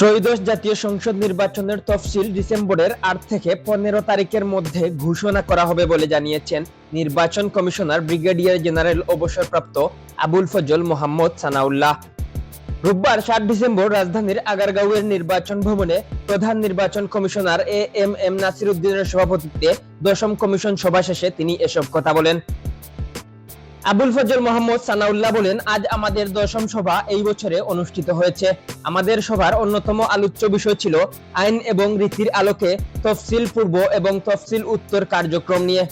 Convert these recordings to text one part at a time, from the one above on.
ত্রয়োদশ জাতীয় সংসদ নির্বাচনের তফসিল ডিসেম্বরের আট থেকে পনেরো তারিখের মধ্যে ঘোষণা করা হবে বলে জানিয়েছেন নির্বাচন কমিশনার ব্রিগেডিয়ার জেনারেল অবসরপ্রাপ্ত আবুল ফজল মোহাম্মদ সানাউল্লাহ। রোববার সাত ডিসেম্বর রাজধানীর আগারগাঁওয়ের নির্বাচন ভবনে প্রধান নির্বাচন commissioner A M M Nasir উদ্দিনের সভাপতিত্বে দশম কমিশন সভা শেষে তিনি এসব কথা বলেন। আবুল ফজল মোহাম্মদ সানাউল্লাহ বলেন, আজ আমাদের দশম সভা এই বছরে অনুষ্ঠিত হয়েছে। আমাদের সভার অন্যতম আলোচ্য বিষয় ছিল আইন এবং রীতির আলোকে তফসিল পূর্ব এবং তফসিল উত্তর কার্যক্রম নিয়ে।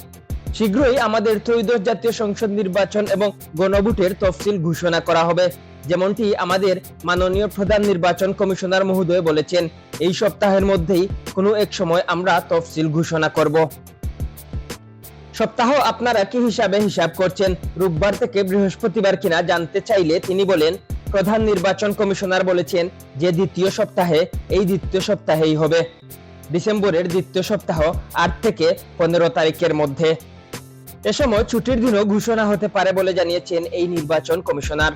শীঘ্রই আমাদের ত্রয়োদশ জাতীয় সংসদ নির্বাচন এবং গণভোটের তফসিল ঘোষণা করা হবে। যেমনটি আমাদের মাননীয় প্রধান নির্বাচন কমিশনার মহোদয় বলেছেন, এই সপ্তাহের মধ্যেই কোনো এক সময় আমরা তফসিল ঘোষণা করব। সপ্তাহ আপনারা কি হিসাবে হিসাব করছেন? রোববার থেকে বৃহস্পতিবার কিনা জানতে চাইলে তিনি বলেন, প্রধান নির্বাচন কমিশনার বলেছেন যে দ্বিতীয় সপ্তাহে এই দ্বিতীয় সপ্তাহেই হবে। ডিসেম্বরের দ্বিতীয় সপ্তাহ আট থেকে পনেরো তারিখের মধ্যে। এ সময় ছুটির দিনও ঘোষণা হতে পারে বলে জানিয়েছেন এই নির্বাচন কমিশনার।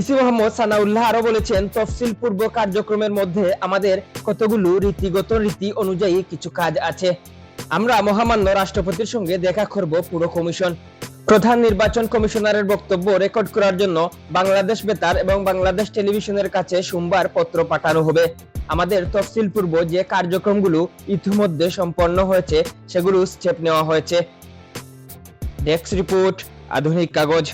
ইসি মোহাম্মদ সানাউল্লাহ আরও বলেছেন, তফসিল পূর্ব কার্যক্রমের মধ্যে আমাদের কতগুলো রীতিগত রীতি অনুযায়ী কিছু কাজ আছে। আমরা মহামান্য রাষ্ট্রপতির সঙ্গে দেখা করব পুরো কমিশন। প্রধান নির্বাচন কমিশনারের বক্তব্য রেকর্ড করার জন্য বাংলাদেশ বেতার এবং বাংলাদেশ টেলিভিশনের কাছে সোমবার পত্র পাঠানো হবে। আমাদের তফসিল পূর্ব যে কার্যক্রমগুলো ইতিমধ্যে সম্পন্ন হয়েছে, সেগুলো স্টেপ নেওয়া হয়েছে। ডেস্ক রিপোর্ট আধুনিক কাগজ।